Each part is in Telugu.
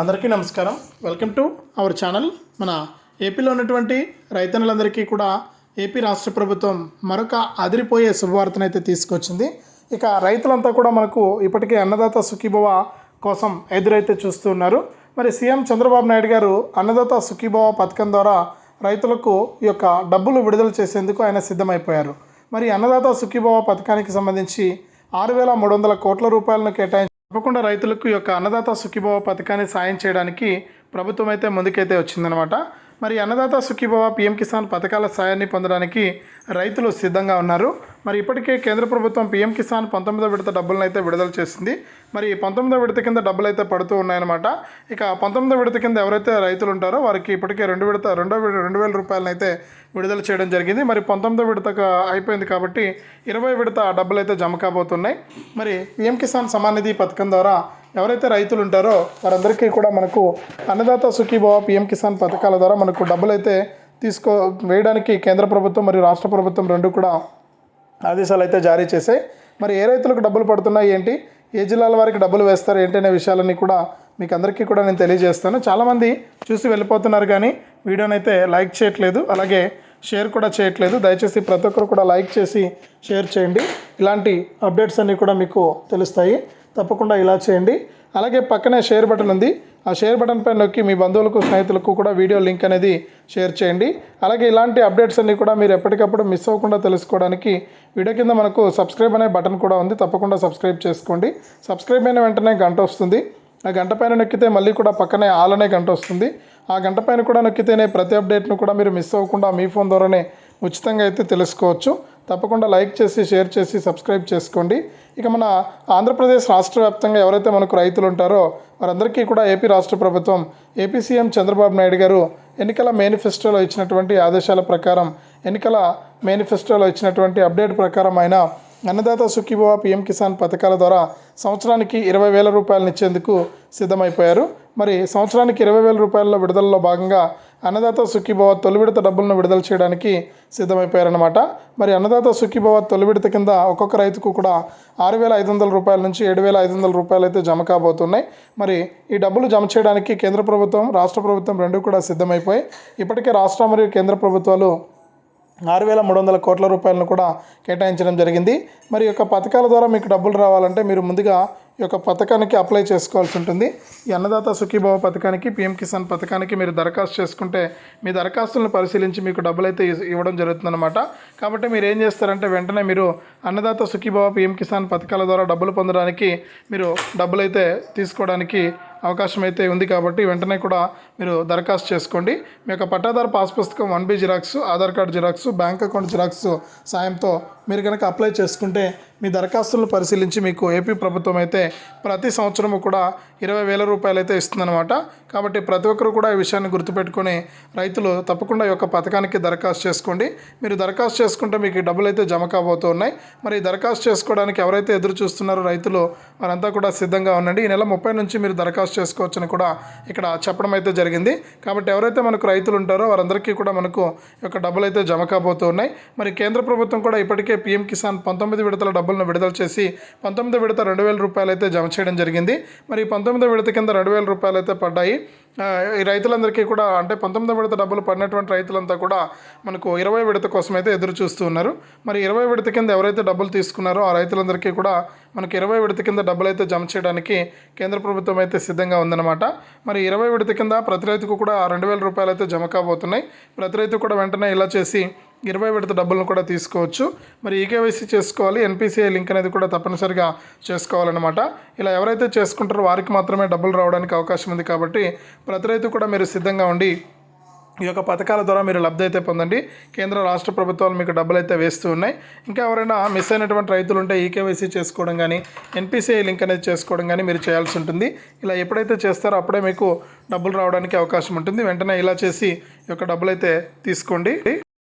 అందరికీ నమస్కారం. వెల్కమ్ టు అవర్ ఛానల్ మన ఏపీలో ఉన్నటువంటి రైతన్నులందరికీ కూడా ఏపీ రాష్ట్ర ప్రభుత్వం మరొక అదిరిపోయే శుభవార్తనైతే తీసుకొచ్చింది. ఇక రైతులంతా కూడా మనకు ఇప్పటికే అన్నదాత సుఖీభవ కోసం ఎదురైతే చూస్తున్నారు మరి సీఎం చంద్రబాబు నాయుడు గారు అన్నదాత సుఖీభవ పథకం ద్వారా రైతులకు ఈ యొక్క డబ్బులు విడుదల చేసేందుకు ఆయన సిద్ధమైపోయారు. మరి అన్నదాత సుఖీభవ పథకానికి సంబంధించి ఆరు వేల మూడు వందల కోట్ల రూపాయలను కేటాయించి తప్పకుండా రైతులకు ఈ యొక్క అన్నదాత సుఖీభవ పథకాన్ని సాయం చేయడానికి ప్రభుత్వం అయితే ముందుకైతే వచ్చిందనమాట మరి అన్నదాత సుఖీభవ పిఎం కిసాన్ పథకాల సాయాన్ని పొందడానికి రైతులు సిద్ధంగా ఉన్నారు. మరి ఇప్పటికే కేంద్ర ప్రభుత్వం పిఎం కిసాన్ పంతొమ్మిదో విడత డబ్బులను అయితే విడుదల చేసింది. మరి పంతొమ్మిదో విడత కింద డబ్బులు అయితే పడుతూ ఉన్నాయన్నమాట. ఇక పంతొమ్మిదో విడత కింద ఎవరైతే రైతులు ఉంటారో వారికి ఇప్పటికే రెండు విడత రెండో రెండు వేల రూపాయలను అయితే విడుదల చేయడం జరిగింది. మరి పంతొమ్మిదో విడత అయిపోయింది కాబట్టి ఇరవై విడత డబ్బులు అయితే జమ కాబోతున్నాయి. మరి పీఎం కిసాన్ సమాన్ నిధి పథకం ద్వారా ఎవరైతే రైతులు ఉంటారో వారందరికీ కూడా మనకు అన్నదాత సుఖీభవ పిఎం కిసాన్ పథకాల ద్వారా మనకు డబ్బులు అయితే తీసుకో వేయడానికి కేంద్ర ప్రభుత్వం మరియు రాష్ట్ర ప్రభుత్వం రెండు కూడా ఆదేశాలు అయితే జారీ చేశాయి. మరి ఏ రైతులకు డబ్బులు పడుతున్నాయి ఏంటి ఏ జిల్లాల వారికి డబ్బులు వేస్తారు ఏంటి అనే విషయాలన్నీ కూడా మీకు అందరికీ కూడా నేను తెలియజేస్తాను. చాలామంది చూసి వెళ్ళిపోతున్నారు కానీ వీడియోని అయితే లైక్ చేయట్లేదు అలాగే షేర్ కూడా చేయట్లేదు. దయచేసి ప్రతి ఒక్కరు కూడా లైక్ చేసి షేర్ చేయండి. ఇలాంటి అప్డేట్స్ అన్నీ కూడా మీకు తెలుస్తాయి. తప్పకుండా ఇలా చేయండి. అలాగే పక్కనే షేర్ బటన్ ఉంది. ఆ షేర్ బటన్ పైన నొక్కి మీ బంధువులకు స్నేహితులకు కూడా వీడియో లింక్ అనేది షేర్ చేయండి. అలాగే ఇలాంటి అప్డేట్స్ అన్నీ కూడా మీరు ఎప్పటికప్పుడు మిస్ అవ్వకుండా తెలుసుకోవడానికి వీడియో కింద మనకు సబ్స్క్రైబ్ అనే బటన్ కూడా ఉంది. తప్పకుండా సబ్స్క్రైబ్ చేసుకోండి. సబ్స్క్రైబ్ అయిన వెంటనే గంట వస్తుంది. ఆ గంట పైన నొక్కితే మళ్ళీ కూడా పక్కనే ఆల్ అనే గంట వస్తుంది. ఆ గంట పైన కూడా నొక్కితేనే ప్రతి అప్డేట్ను కూడా మీరు మిస్ అవ్వకుండా మీ ఫోన్ ద్వారానే ఉచితంగా అయితే తెలుసుకోవచ్చు. తప్పకుండా లైక్ చేసి షేర్ చేసి సబ్స్క్రైబ్ చేసుకోండి. ఇక మన ఆంధ్రప్రదేశ్ రాష్ట్ర వ్యాప్తంగా ఎవరైతే మనకు రైతులు ఉంటారో వారందరికీ కూడా ఏపీ రాష్ట్ర ప్రభుత్వం ఏపీ సీఎం చంద్రబాబు నాయుడు గారు ఎన్నికల మేనిఫెస్టోలో ఇచ్చినటువంటి ఆదేశాల ప్రకారం ఎన్నికల మేనిఫెస్టోలో ఇచ్చినటువంటి అప్డేట్ ప్రకారం ఆయన అన్నదాత సుఖీభవ పిఎం కిసాన్ పథకాల ద్వారా సంవత్సరానికి ఇరవై వేల రూపాయలను ఇచ్చేందుకు సిద్ధమైపోయారు. మరి సంవత్సరానికి ఇరవై వేల రూపాయల విడుదలలో భాగంగా అన్నదాత సుఖీభవ తొలి విడత డబ్బులను విడుదల చేయడానికి సిద్ధమైపోయారన్నమాట. మరి అన్నదాత సుఖీభవ తొలి విడత కింద ఒక్కొక్క రైతుకు కూడా ఆరు వేల ఐదు వందల రూపాయల నుంచి ఏడు వేల ఐదు వందల రూపాయలు అయితే జమ కాబోతున్నాయి. మరి ఈ డబ్బులు జమ చేయడానికి కేంద్ర ప్రభుత్వం రాష్ట్ర ప్రభుత్వం రెండు కూడా సిద్ధమైపోయి ఇప్పటికే రాష్ట్ర మరియు కేంద్ర ప్రభుత్వాలు ఆరు వేల మూడు వందల కోట్ల రూపాయలను కూడా కేటాయించడం జరిగింది. మరి ఈ యొక్క పథకాల ద్వారా మీకు డబ్బులు రావాలంటే మీరు ముందుగా యొక్క పథకానికి అప్లై చేసుకోవాల్సి ఉంటుంది. ఈ అన్నదాత సుఖీభావ పథకానికి పిఎం కిసాన్ పథకానికి మీరు దరఖాస్తు చేసుకుంటే మీ దరఖాస్తులను పరిశీలించి మీకు డబ్బులు అయితే ఇవ్వడం జరుగుతుందన్నమాట. కాబట్టి మీరు ఏం చేస్తారంటే వెంటనే మీరు అన్నదాత సుఖీభావ పిఎం కిసాన్ పథకాల ద్వారా డబ్బులు పొందడానికి మీరు డబ్బులు అయితే తీసుకోవడానికి అవకాశం అయితే ఉంది కాబట్టి వెంటనే కూడా మీరు దరఖాస్తు చేసుకోండి. మీ యొక్క పట్టాదారు పాస్ పుస్తకం one B xerox Aadhaar card xerox bank account xerox సాయంతో మీరు కనుక అప్లై చేసుకుంటే మీ దరఖాస్తులను పరిశీలించి మీకు ఏపీ ప్రభుత్వం అయితే ప్రతి సంవత్సరము కూడా ఇరవై వేల రూపాయలు అయితే ఇస్తుందన్నమాట. కాబట్టి ప్రతి ఒక్కరు కూడా ఈ విషయాన్ని గుర్తుపెట్టుకొని రైతులు తప్పకుండా ఈ యొక్క పథకానికి దరఖాస్తు చేసుకోండి. మీరు దరఖాస్తు చేసుకుంటే మీకు డబ్బులు అయితే జమ కాబోతున్నాయి మరి ఈ దరఖాస్తు చేసుకోవడానికి ఎవరైతే ఎదురు చూస్తున్నారో రైతులు వారంతా కూడా సిద్ధంగా ఉండండి. ఈ నెల ముప్పై నుంచి మీరు దరఖాస్తు చేసుకోవచ్చని కూడా ఇక్కడ చెప్పడం అయితే జరిగింది. కాబట్టి ఎవరైతే మనకు రైతులు ఉంటారో వారందరికీ కూడా మనకు ఈ యొక్క డబ్బులు అయితే జమ కాబోతున్నాయి మరి కేంద్ర ప్రభుత్వం కూడా ఇప్పటికే పీఎం కిసాన్ పంతొమ్మిది విడతల డబ్బులను విడుదల చేసి పంతొమ్మిది విడత రెండు వేల రూపాయలు అయితే జమ చేయడం జరిగింది. మరి పంతొమ్మిది పంతొమ్మిదో విడత కింద రెండు వేల రూపాయలు అయితే పడ్డాయి. ఈ రైతులందరికీ కూడా అంటే పంతొమ్మిది విడత డబ్బులు పడినటువంటి రైతులంతా కూడా మనకు ఇరవై విడత కోసం అయితే ఎదురు చూస్తూ ఉన్నారు. మరి ఇరవై విడత కింద ఎవరైతే డబ్బులు తీసుకున్నారో ఆ రైతులందరికీ కూడా మనకి ఇరవై విడత కింద డబ్బులు అయితే జమ చేయడానికి కేంద్ర ప్రభుత్వం అయితే సిద్ధంగా ఉందన్నమాట. మరి ఇరవై విడత కింద ప్రతి రైతుకు కూడా రెండు వేల రూపాయలు అయితే జమ కాబోతున్నాయి. ప్రతి రైతు కూడా వెంటనే ఇలా చేసి ఇరవై విడత డబ్బులను కూడా తీసుకోవచ్చు. మరి ఈకేవైసీ చేసుకోవాలి ఎన్పిసిఐ లింక్ అనేది కూడా తప్పనిసరిగా చేసుకోవాలన్నమాట. ఇలా ఎవరైతే చేసుకుంటారో వారికి మాత్రమే డబ్బులు రావడానికి అవకాశం ఉంది కాబట్టి ప్రతి రైతు కూడా మీరు సిద్ధంగా ఉండి ఈ యొక్క పథకాల ద్వారా మీరు లబ్ధి అయితే పొందండి. కేంద్ర రాష్ట్ర ప్రభుత్వాలు మీకు డబ్బులు అయితే వేస్తూ ఉన్నాయి. ఇంకా ఎవరైనా మిస్ అయినటువంటి రైతులు ఉంటే ఈకేవైసీ చేసుకోవడం కానీ ఎన్పిసిఐ లింక్ అనేది చేసుకోవడం కానీ మీరు చేయాల్సి ఉంటుంది. ఇలా ఎప్పుడైతే చేస్తారో అప్పుడే మీకు డబ్బులు రావడానికి అవకాశం ఉంటుంది. వెంటనే ఇలా చేసి ఈ యొక్క డబ్బులు అయితే తీసుకోండి.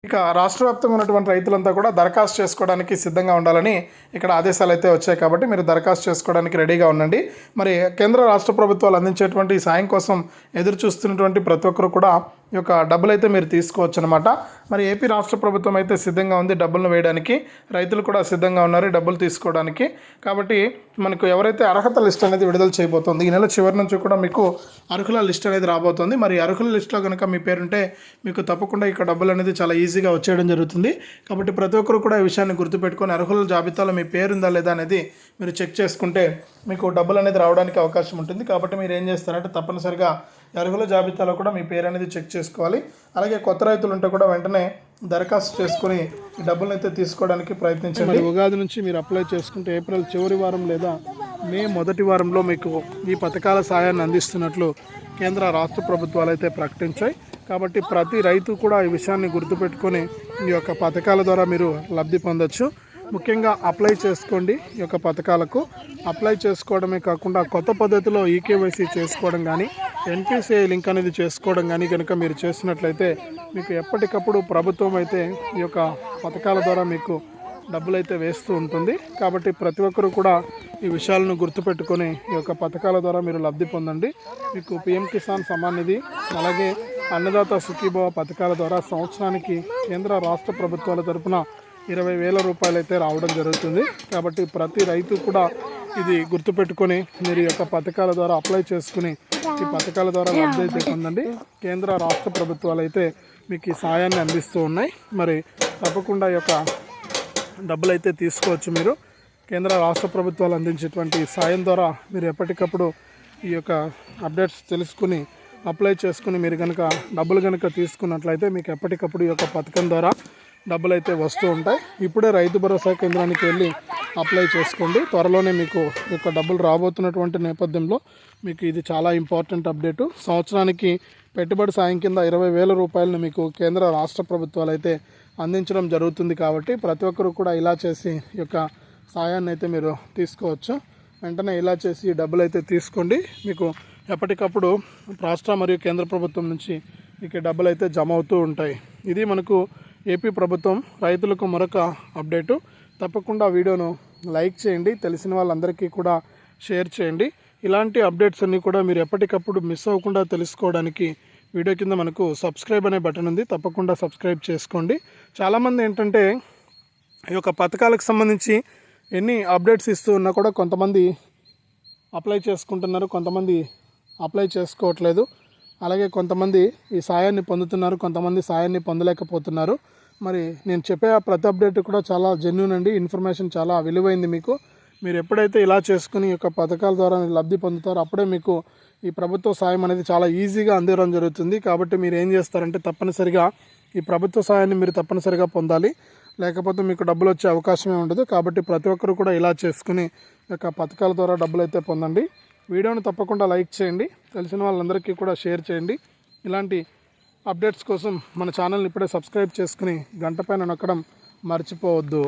ఇక రాష్ట్ర వ్యాప్తంగా ఉన్నటువంటి రైతులంతా కూడా దరఖాస్తు చేసుకోవడానికి సిద్ధంగా ఉండాలని ఇక్కడ ఆదేశాలు అయితే వచ్చాయి కాబట్టి మీరు దరఖాస్తు చేసుకోవడానికి రెడీగా ఉండండి. మరి కేంద్ర రాష్ట్ర ప్రభుత్వాలు అందించేటువంటి సాయం కోసం ఎదురు చూస్తున్నటువంటి ప్రతి ఒక్కరు కూడా ఈ యొక్క డబ్బులు అయితే మీరు తీసుకోవచ్చు అనమాట మరి ఏపీ రాష్ట్ర ప్రభుత్వం అయితే సిద్ధంగా ఉంది డబ్బులను వేయడానికి. రైతులు కూడా సిద్ధంగా ఉన్నారు డబ్బులు తీసుకోవడానికి. కాబట్టి మనకు ఎవరైతే అర్హత లిస్ట్ అనేది విడుదల చేయబోతోంది ఈ నెల చివరి నుంచి కూడా మీకు అర్హుల లిస్ట్ అనేది రాబోతోంది. మరి అర్హుల లిస్ట్లో కనుక మీ పేరుంటే మీకు తప్పకుండా ఇక డబ్బులు అనేది చాలా ఈజీగా వచ్చేయడం జరుగుతుంది. కాబట్టి ప్రతి ఒక్కరు కూడా ఈ విషయాన్ని గుర్తుపెట్టుకొని అర్హుల జాబితాలో మీ పేరుందా లేదా అనేది మీరు చెక్ చేసుకుంటే మీకు డబ్బులు అనేది రావడానికి అవకాశం ఉంటుంది. కాబట్టి మీరు ఏం చేస్తారంటే తప్పనిసరిగా అర్హుల జాబితాలో కూడా మీ పేరు అనేది చెక్ చేసుకోవాలి. అలాగే కొత్త రైతులు ఉంటే కూడా వెంటనే దరఖాస్తు చేసుకుని డబ్బులైతే అయితే తీసుకోవడానికి ప్రయత్నించండి. ఉగాది నుంచి మీరు అప్లై చేసుకుంటే ఏప్రిల్ చివరి వారం లేదా మే మొదటి వారంలో మీకు ఈ పథకాల సాయాన్ని అందిస్తున్నట్లు కేంద్ర రాష్ట్ర ప్రభుత్వాలు అయితే ప్రకటించాయి. కాబట్టి ప్రతి రైతు కూడా ఈ విషయాన్ని గుర్తుపెట్టుకొని ఈ యొక్క పథకాల ద్వారా మీరు లబ్ధి పొందొచ్చు. ముఖ్యంగా అప్లై చేసుకోండి ఈ యొక్క పథకాలకు. అప్లై చేసుకోవడమే కాకుండా కొత్త పద్ధతిలో ఈకేవైసీ చేసుకోవడం కానీ ఎన్పిసిఐ లింక్ అనేది చేసుకోవడం కానీ కనుక మీరు చేసినట్లయితే మీకు ఎప్పటికప్పుడు ప్రభుత్వం అయితే ఈ యొక్క పథకాల ద్వారా మీకు డబ్బులు అయితే వేస్తూ ఉంటుంది. కాబట్టి ప్రతి ఒక్కరూ కూడా ఈ విషయాలను గుర్తుపెట్టుకొని ఈ యొక్క పథకాల ద్వారా మీరు లబ్ధి పొందండి. మీకు పిఎం కిసాన్ సమాన్ నిధి అలాగే అన్నదాత సుఖీభవ పథకాల ద్వారా సంవత్సరానికి కేంద్ర రాష్ట్ర ప్రభుత్వాల తరపున ఇరవై వేల రూపాయలు అయితే రావడం జరుగుతుంది. కాబట్టి ప్రతి రైతు కూడా ఇది గుర్తుపెట్టుకొని మీరు ఈ యొక్క పథకాల ద్వారా అప్లై చేసుకుని ఈ పథకాల ద్వారా లబ్ధి అయితే పొందండి కేంద్ర రాష్ట్ర ప్రభుత్వాలు అయితే మీకు ఈ సాయాన్ని అందిస్తూ ఉన్నాయి. మరి తప్పకుండా ఈ యొక్క డబ్బులు అయితే తీసుకోవచ్చు మీరు. కేంద్ర రాష్ట్ర ప్రభుత్వాలు అందించేటువంటి సాయం ద్వారా మీరు ఎప్పటికప్పుడు ఈ యొక్క అప్డేట్స్ తెలుసుకుని అప్లై చేసుకుని మీరు కనుక డబ్బులు కనుక తీసుకున్నట్లయితే మీకు ఎప్పటికప్పుడు ఈ యొక్క పథకం ద్వారా డబ్బులు అయితే వస్తూ ఉంటాయి. ఇప్పుడే రైతు భరోసా కేంద్రానికి వెళ్ళి అప్లై చేసుకోండి. త్వరలోనే మీకు యొక్క డబ్బులు రాబోతున్నటువంటి నేపథ్యంలో మీకు ఇది చాలా ఇంపార్టెంట్ అప్డేటు. సంవత్సరానికి పెట్టుబడి సాయం కింద ఇరవై వేల రూపాయలను మీకు కేంద్ర రాష్ట్ర ప్రభుత్వాలు అయితే అందించడం జరుగుతుంది కాబట్టి ప్రతి ఒక్కరు కూడా ఇలా చేసి యొక్క సాయాన్ని అయితే మీరు తీసుకోవచ్చు. వెంటనే ఇలా చేసి డబ్బులు అయితే తీసుకోండి. మీకు ఎప్పటికప్పుడు రాష్ట్ర మరియు కేంద్ర ప్రభుత్వం నుంచి మీకు డబ్బులు అయితే జమ అవుతూ ఉంటాయి. ఇది మనకు ఏపీ ప్రభుత్వం రైతులకు మరొక అప్డేటు. తప్పకుండా వీడియోను లైక్ చేయండి తెలిసిన వాళ్ళందరికీ కూడా షేర్ చేయండి. ఇలాంటి అప్డేట్స్ అన్నీ కూడా మీరు ఎప్పటికప్పుడు మిస్ అవ్వకుండా తెలుసుకోవడానికి వీడియో కింద మనకు సబ్స్క్రైబ్ అనే బటన్ ఉంది. తప్పకుండా సబ్స్క్రైబ్ చేసుకోండి. చాలామంది ఏంటంటే ఈ యొక్క పథకాలకు సంబంధించి ఎన్ని అప్డేట్స్ ఇస్తూ ఉన్నా కూడా కొంతమంది అప్లై చేసుకుంటున్నారు కొంతమంది అప్లై చేసుకోవట్లేదు. అలాగే కొంతమంది ఈ సాయాన్ని పొందుతున్నారు కొంతమంది సాయాన్ని పొందలేకపోతున్నారు. మరి నేను చెప్పే ఆ ప్రతి అప్డేట్ కూడా చాలా జెన్యున్ అండి. ఇన్ఫర్మేషన్ చాలా విలువైంది మీకు. మీరు ఎప్పుడైతే ఇలా చేసుకుని యొక్క పథకాల ద్వారా లబ్ధి పొందుతారో అప్పుడే మీకు ఈ ప్రభుత్వ సాయం అనేది చాలా ఈజీగా అందడం జరుగుతుంది. కాబట్టి మీరు ఏం చేస్తారంటే తప్పనిసరిగా ఈ ప్రభుత్వ సాయాన్ని మీరు తప్పనిసరిగా పొందాలి. లేకపోతే మీకు డబ్బులు వచ్చే అవకాశమే ఉండదు. కాబట్టి ప్రతి ఒక్కరు కూడా ఇలా చేసుకుని యొక్క పథకాల ద్వారా డబ్బులు అయితే పొందండి. వీడియోని తప్పకుండా లైక్ చేయండి. తెలిసిన వాళ్ళందరికీ కూడా షేర్ చేయండి. ఇలాంటి అప్డేట్స్ కోసం మన ఛానల్ని ఇప్పుడే సబ్స్క్రైబ్ చేసుకుని గంట పైన నొక్కడం మర్చిపోవద్దు.